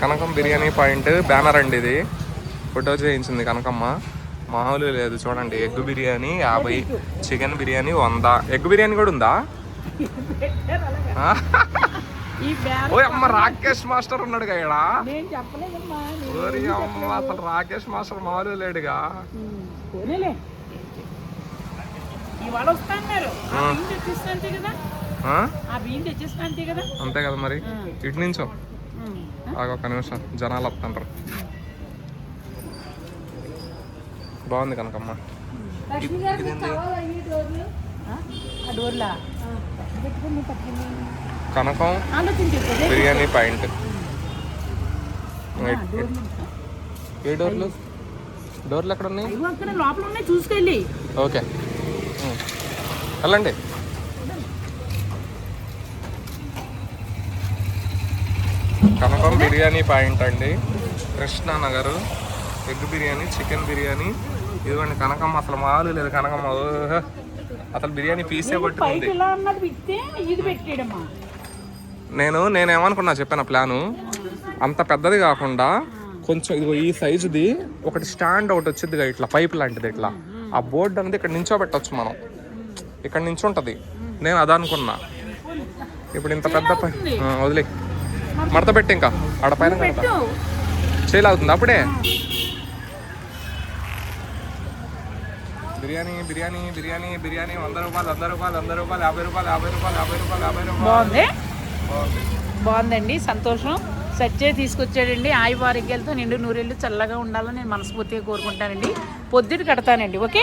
కనకం biryani point banner అండి ఇది. Photo చేయించింది కనకమ్మ. మామూలు లేదు చూడండి. ఎగ్ బిర్యానీ యాభై చికెన్ బిర్యానీ వంద. ఎగ్ బిర్యానీ కూడా ఉందా? ఓ అమ్మ రాకేష్ మాస్టర్ ఉన్నాడు ఇక్కడ ఓరి అమ్మ అసలు రాకేష్ మాస్టర్ మామూలు లేడుగా. ఇవాళ అంతే కదా ఆ? ఆ బియ్యం తెచ్చిస్తా అంతే కదా? అంతే కదా మరి. ఇటు నుంచో. ఒక నిమిషం. జనాలు వస్తుంటారు. బాగుంది కనకమ్మ. కనకం బిర్యానీ పాయింట్. ఏ డోర్లు? డోర్లు ఎక్కడ ఉన్నాయి ఓకే. వెళ్ళండి. కనకం బిర్యానీ పాయింట్ అండి. Krishnanagar egg biryani chicken biryani. ఇదిగోండి కనకమ్మ అసలు మాలు లేదు కనకమ్మ. ఓహ్. అసలు బిర్యానీ పీసే పట్టుకుంది. ఇది నేను నేనేమనుకున్నా చెప్పాను ప్లాను. అంత పెద్దది కాకుండా కొంచెం ఇదిగో ఈ సైజుది ఒకటి స్టాండ్ ఒకటి వచ్చిందిగా ఇట్లా పైప్ లాంటిది ఇట్లా. ఆ బోర్డు అనేది ఇక్కడ నించోబెట్టొచ్చు మనం. ఇక్కడ నించుంటది. నేను అదనుకున్నా. ఇప్పుడు ఇంత పెద్ద వదిలే. మడత పెట్టి ఇంకా. ఆడ పైన కడతా చేయలు అవుతుంది అప్పుడే. బిర్యానీ బిర్యానీ బిర్యానీ బిర్యానీ వంద రూపాయలు వంద రూపాయలు వంద రూపాయలు యాభై రూపాయలు యాభై రూపాయలు యాభై రూపాయలు యాభై రూపాయలు. బాగుంది? బాగుంది. బాగుందండి సంతోషం. సచ్చే తీసుకొచ్చాడండి ఆయువు ఆరోగ్యాలతో నిండు నూరేళ్ళు చల్లగా ఉండాలని నేను మనస్ఫూర్తిగా కోరుకుంటానండి. పొద్దుట కడతానండి ఓకే?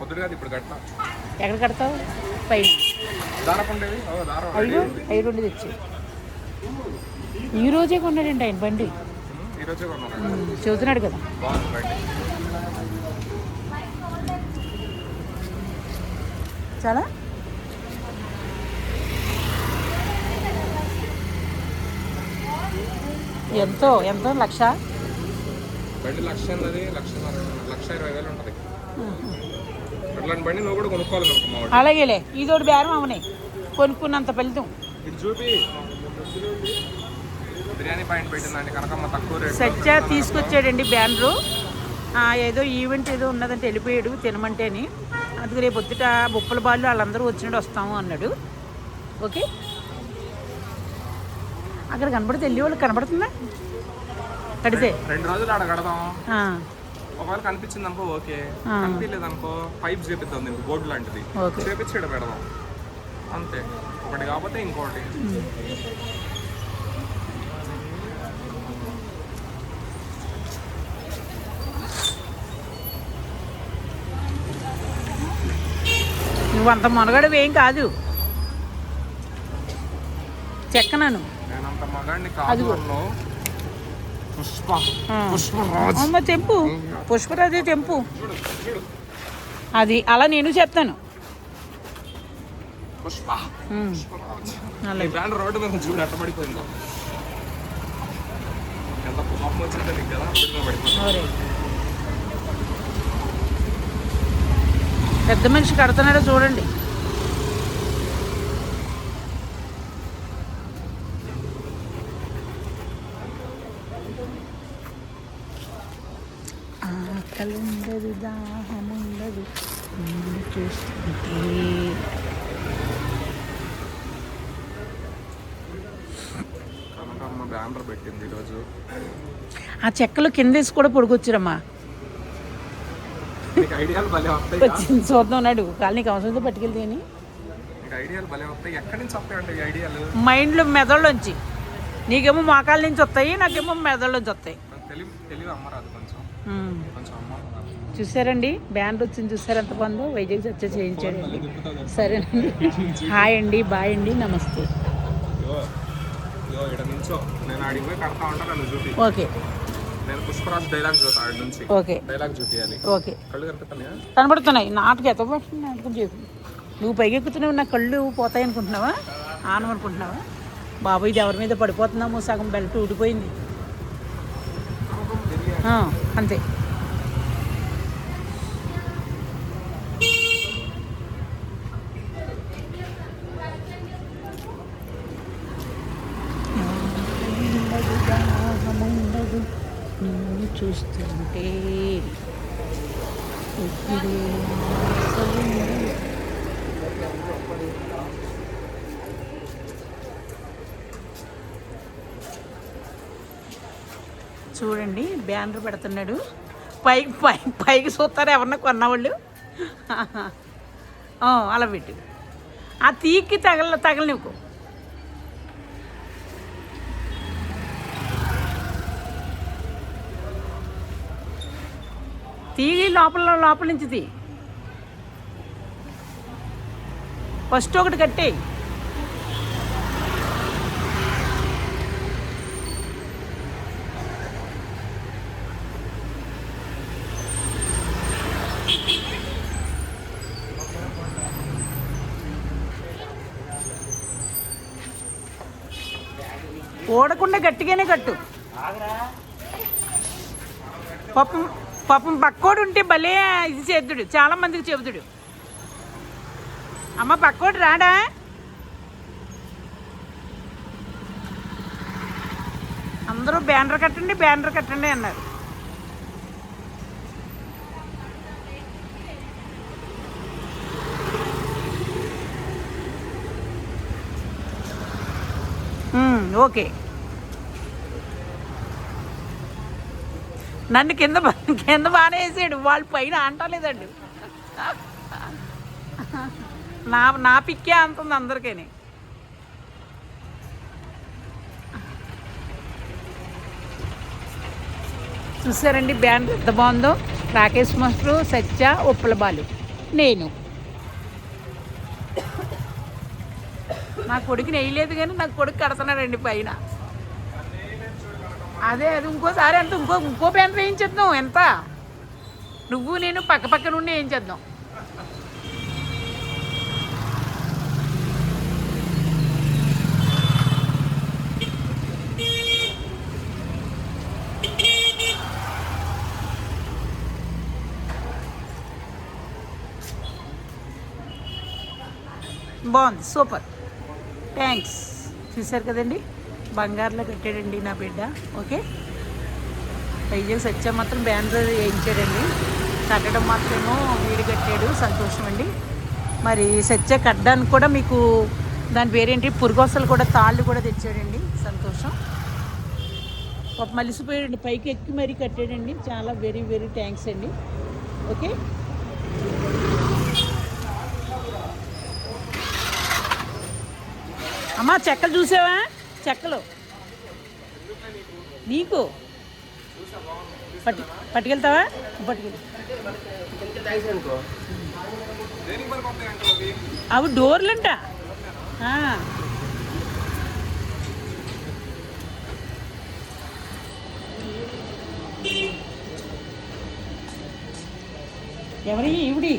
పొద్దుగా ఇప్పుడు కట్ట ఎక్కడ కడతావు? పైన. ఐదు రెండు తెచ్చి. ఈ రోజే కొన్నాడండి ఆయన బండి. చెబుతున్నాడు కదా. చాలా? ఎంతో ఎంతో లక్ష? బండి లక్ష అన్నది లక్ష లక్ష ఇరవై వేలు ఉంటుంది. అట్లాంటి బండి నువ్వు కూడా కొనుక్కోవాలి కనుకమ్మా వాడు. అలాగేలే ఇదోటి బేరం అవనే. కొనుక్కున్నంత ఫలితం. ఇటు చూపి. బిర్యానీ పాయింట్ పెట్టిందండి కనకమ్మ తక్కువ రేట్ సత్య తీసుకొచ్చాడండి బ్యానరు. ఏదో ఈవెంట్ ఏదో ఉన్నదంటే వెళ్ళిపోయాడు తినమంటేని. అందుకు రేపు పొద్దుట బొప్పల బాళ్ళు వాళ్ళందరూ వచ్చినట్టు వస్తాము అన్నాడు. ఓకే? అక్కడ కనబడితే వెళ్ళి వాళ్ళు కనబడుతుందా కడితే. రెండు రోజులు ఆడ కడదాం. ఒకవేళ కనిపించింది అనుకో ఓకే. కనిపించలేదు అనుకో పైప్ చేపిద్దాం దీనికి బోర్డు లాంటిది. ఓకే. చేపించి ఈడ పెడదాం. అంతే. ఒకటి కాకపోతే ఇంకోటి. నువ్వు అంత మునగడవి ఏం కాదు. చెక్కనను. నేనంత మగాడిని కాదు. పుష్ప. పుష్పరాజ్. అమ్మ పుష్పరాజే తెంపు అది అలా నేను చెప్తాను. పుష్ప. ఈ రోడ్డు మీద చూడు ఎట్ట పడిపోయిందో. ఎంత కోపం వచ్చిందో నీకు కదా. పెద్ద మనిషి కడుతున్నాడో చూడండి. ఆకలి ఉండదు దాహం ఉండదు చూస్తుంటే బ్యానర్ పెట్టింది ఈరోజు. ఆ చెక్కలు కింద వేసి కూడా పొడుకొచ్చురమ్మా నీకు ఐడియాలు భలే వస్తాయి వచ్చింది చూద్దాం నాడు. కాలనీకి అవసరంతో పట్టుకెళ్తే అని నీకు ఐడియాలు భలే వస్తాయి. ఎక్కడి నుంచి ఐడియాలు? మైండ్లో నీకేమో మోకాల నుంచి వస్తాయి నాకేమో మెదడులోంచి వస్తాయి. నాకు చూసారండి? బ్యాండ్ వచ్చింది చూసారు ఎంత బాగుందో? వైజాగ్ చర్చ చేయించాడండి సరేనండి. హాయ్ అండి బాయ్ అండి నమస్తే ఇగో ఇగో ఇక్కడ నుంచో నేను ఆడికి పోయి కడతా ఉంటా నన్ను చూపి. ఓకే. నేను పుష్పరాజ్ డైలాగ్ చూస్తా ఆడి నుంచి. ఓకే. డైలాగ్ చూపించాలి ఓకే. కళ్ళు కనిపిస్తున్నాయా కనబడుతున్నాయి నాటుకు ఎంత నాటకం చెప్పు. నువ్వు పైకి ఎక్కుతున్నావు నా కళ్ళు పోతాయి అనుకుంటున్నావా? ఆనం అనుకుంటున్నావా? బాబు ఇది ఎవరి మీద పడిపోతున్నామో సగం బెల్ట్ ఊడిపోయింది. అంతే. చూస్తుంటే ఇప్పుడే చూడండి బ్యానర్ పెడుతున్నాడు. పైకి పై పైకి చూస్తారు ఎవరన్నా కొన్నవాళ్ళు? అలా పెట్టు. ఆ తీకి తగల తగలనివ్వకు తీగి లోపల లోపల నుంచి తీ ఫస్ట్ ఒకటి కట్టేయి. ఓడకుండా గట్టిగానే కట్టు. పప్పు పాపం పక్కోడు ఉంటే భలే ఇది చేద్దుడు చాలా మందికి చెబుతుడు. అమ్మ పక్కోడు రాడా? అందరూ బ్యానర్ కట్టండి బ్యానర్ కట్టండి అన్నారు. ఓకే. నన్ను కింద కింద బాగానే వేసాడు వాళ్ళు పైన అంటలేదండి. నా నా పిక్కే అంటుంది అందరికీ చూసారండి బ్యాండ్ ఎంత బాగుందో. రాకేష్ మాస్టర్ సత్య ఉప్పల బాలు. నేను. నా కొడుకుని వేయలేదు కానీ నా కొడుకు కడుతున్నాడండి పైన. అదే అది ఇంకోసారి అంటే ఇంకో ఇంకో బ్యానర్ వేయించేద్దాం ఎంత? నువ్వు నేను పక్క పక్క నుండి వేయించేద్దాం. బాగుంది సూపర్. థ్యాంక్స్ చూశారు కదండి? బంగారులో కట్టాడండి నా బిడ్డ ఓకే? వైజాగ్ సత్య మాత్రం బ్యానర్ వేయించాడండి. కట్టడం మాత్రమేమో వీడు కట్టాడు సంతోషం అండి. మరి సత్య కట్టడానికి కూడా మీకు దాని పేరేంటి? పురుగోసలు కూడా తాళ్ళు కూడా తెచ్చాడండి సంతోషం. ఒక మలిసిపోయాడండి పైకి ఎక్కి మరీ కట్టాడండి. చాలా వెరీ వెరీ థ్యాంక్స్ అండి ఓకే? అమ్మా చెక్కలు చూసావా? చెక్కలు. నీకు? పట్టి పట్టుకెళ్తావా? పట్టుకెళ్ళి అవి డోర్లంట. ఎవరి? ఇవిడి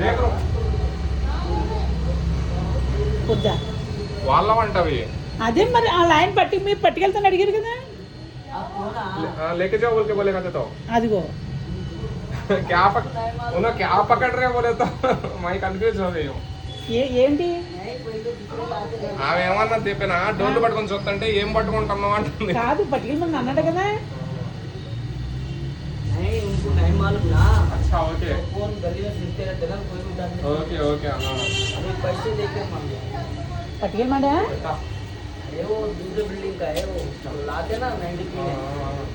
వద్దా వాళ్ళ వంటవి అదే మరి ఆ లైన్ పట్టి మీరు పట్టుకెళ్తాను అడిగారు కదా लेके जाओ बोल के बोलेगा तो అదిగో क्या पक उन्हें क्या पकड़ रहे बोले तो मैं कंफ्यूज हो गई हूँ ఏ ఏంటి ఆమె ఏమన్నా చెప్పినా డోర్లు పట్టుకొని చూస్తుంటే ఏం పట్టుకుంటున్నావు అంటుంది కాదు పట్టుకెళ్ళమని అన్నాడు కదా नहीं उनको नहीं मालूम ना అచ్చా ఓకే ओके ओके हाँ। पैसे देके मांगे पटियल मांडे हैं? अरे वो दूसरे बिल्डिंग का है वो लाते ना मेहंदी की। हाँ, हाँ, हाँ।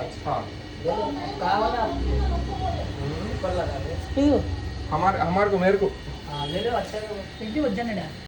अच्छा। कहा वाला? हम्म। पर लगा दे। हमारे हमारे को मेरे को। ले लो अच्छा है कितनी वज़न है